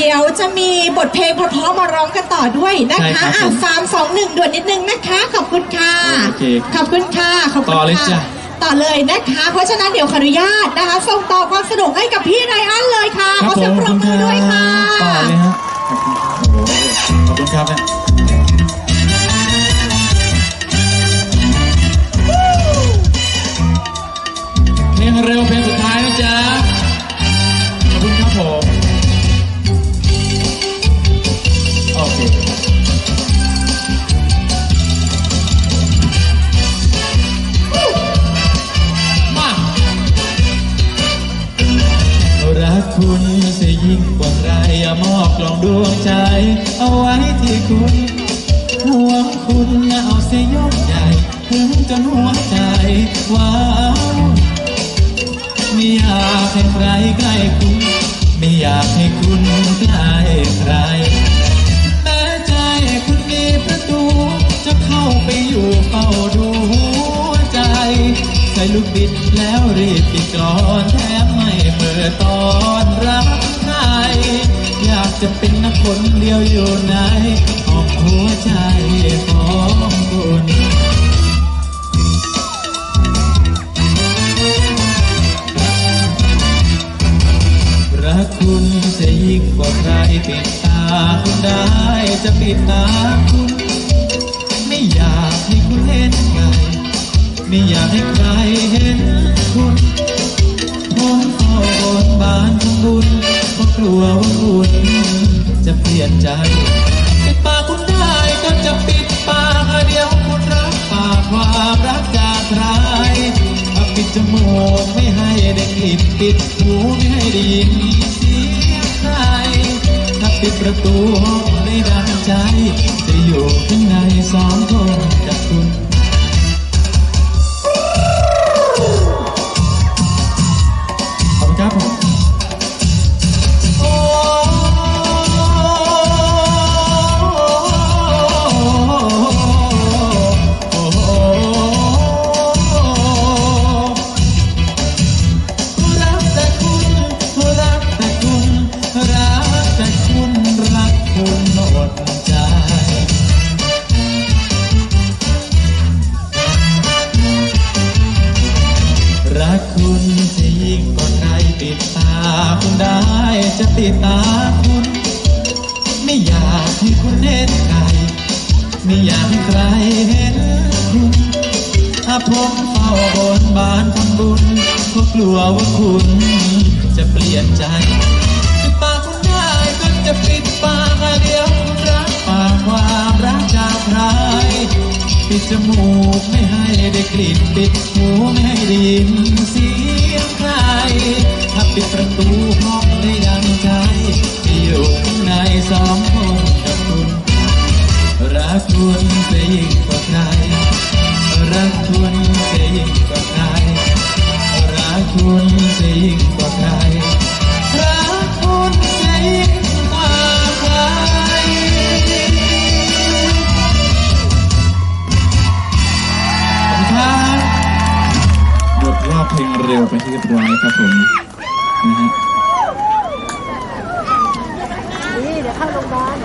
เดี๋ยวจะมีบทเพลงเพราะๆมาร้องกันต่อด้วยนะใช่คะครับอะผมสามสองหนึ่งด่วนนิดนึงนะคะ ขอบคุณค่ะ โอเคขอบคุณค่ะ ขอบคุณต่อเลยค่ะจ้ะ ต่อเลยนะคะ เพราะฉะนั้นเดี๋ยวขออนุญาตนะคะ ส่งต่อความสนุกให้กับพี่ไรอันเลยค่ะ ขอเสียงปรบมือด้วยค่ะ ต่อเลยฮะขอบคุณครับโอ้โหขอบคุณครับเนี่ย รักคุณเสียยิ่งกว่าใครอย่ามอบกล่องดวงใจ เอาไว้ที่คุณห่วงคุณเอาเสียยกใหญ่ถึงจนหัวใจว้าวไม่อยากให้ใครใกล้คุณ ไม่อยากให้คุณใกล้ใครแม้ใจคุณมีประตู จะเข้าไปอยู่เฝ้าดูหัวใจใส่ลูกบิดแล้วรีบปิดกลอน จะเป็นนักคนเดียวอยู่ในออกหัวใจของคุณรักคุณจะยิ่งกว่าใครปิดตาคุณได้จะปิดตาคุณ ไม่อยากให้คุณเห็นใครไม่อยากให้ใครเห็น ปิดปากคุณได้ก็จะปิดปากเดียวคุณรับปากความรักจากใครถ้าปิดจมูกไม่ให้ได้กลิ่นปิดหูไม่ให้ได้ยินเสียงใครถ้าปิดประตูห้องได้ดังใจจะอยู่ข้างในสองคนกับคุณ คุณจะยิ่งกว่าใครปิดตาคุณได้จะติดตาคุณ ไม่อยากให้คุณเห็นใครไม่อยากให้ใครเห็นคุณถ้าผมเฝ้าบนบานทำบุญก็กลัวว่าคุณจะเปลี่ยนใจปิดปากคุณได้ก็จะปิดปากเดียวคุณรักปากความรักจากใคร ปิดจมูกไม่ให้ได้กลิ่นปิดหูไม่ให้ได้ยินเสียงใครถ้าปิดประตูห้องได้ดังใจจะอยู่ข้างในสองคนกับคุณรักคุณจะยิ่งกว่าใครรักคุณจะยิ่งกว่าใครรักคุณจะยิ่ง ลงเร็วไปที่เรียบร้อยครับผมนะฮะเดี๋ยวเข้าโรงพยาบาล